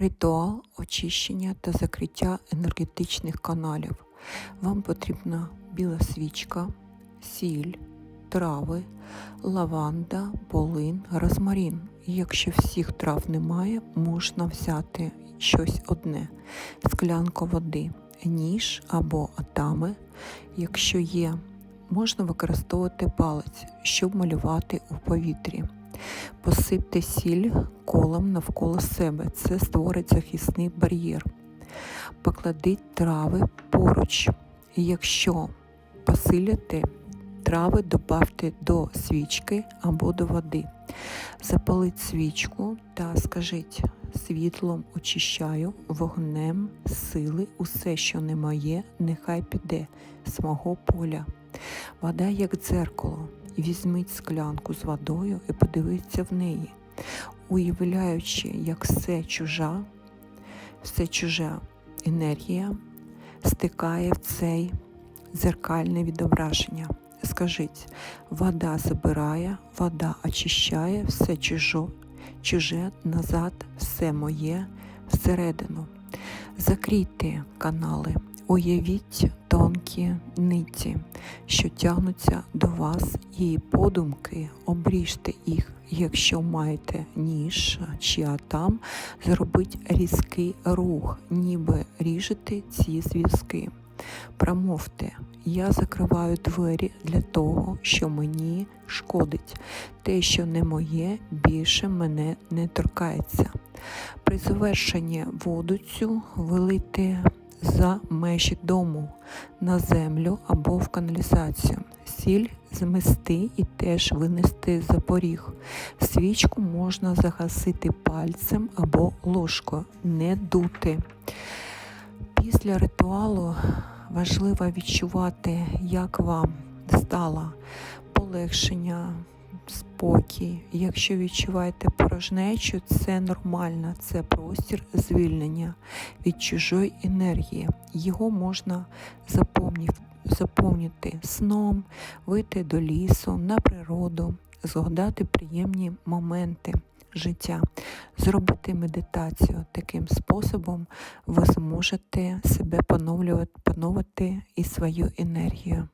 Ритуал очищення та закриття енергетичних каналів. Вам потрібна біла свічка, сіль, трави, лаванда, полин, розмарин. Якщо всіх трав немає, можна взяти щось одне: склянку води, ніж або атами. Якщо є, можна використовувати палець, щоб малювати у повітрі. Посипте сіль колом навколо себе. Це створить захисний бар'єр. Покладіть трави поруч. Якщо посиляте, трави додавте до свічки або до води. Запаліть свічку та скажіть світлом очищаю вогнем сили, усе, що не моє, нехай піде з мого поля. Вода як дзеркало. Візьміть склянку з водою і подивіться в неї, уявляючи, як все чужа, все чужа енергія стикає в цей дзеркальне відображення. Скажіть, вода забирає, вода очищає все чужо, чуже назад, все моє всередину. Закрийте канали, уявіть тонкі ниті, що тягнуться до вас, і подумки обріжте їх, якщо маєте ніж чи атам, зробіть різкий рух, ніби ріжете ці зв'язки. Промовте, я закриваю двері для того, що мені шкодить. Те, що не моє, більше мене не торкається. При завершенні воду цю вилити за межі дому, на землю або в каналізацію. Сіль змести і теж винести за поріг. Свічку можна загасити пальцем або ложкою, не дути. Після ритуалу важливо відчувати, як вам стало полегшення, спокій. Якщо відчуваєте порожнечу, це нормально, це простір звільнення від чужої енергії. Його можна заповнити сном, вийти до лісу, на природу, згадати приємні моменти. Життя, зробити медитацію таким способом, ви зможете себе поновлювати, поновити і свою енергію.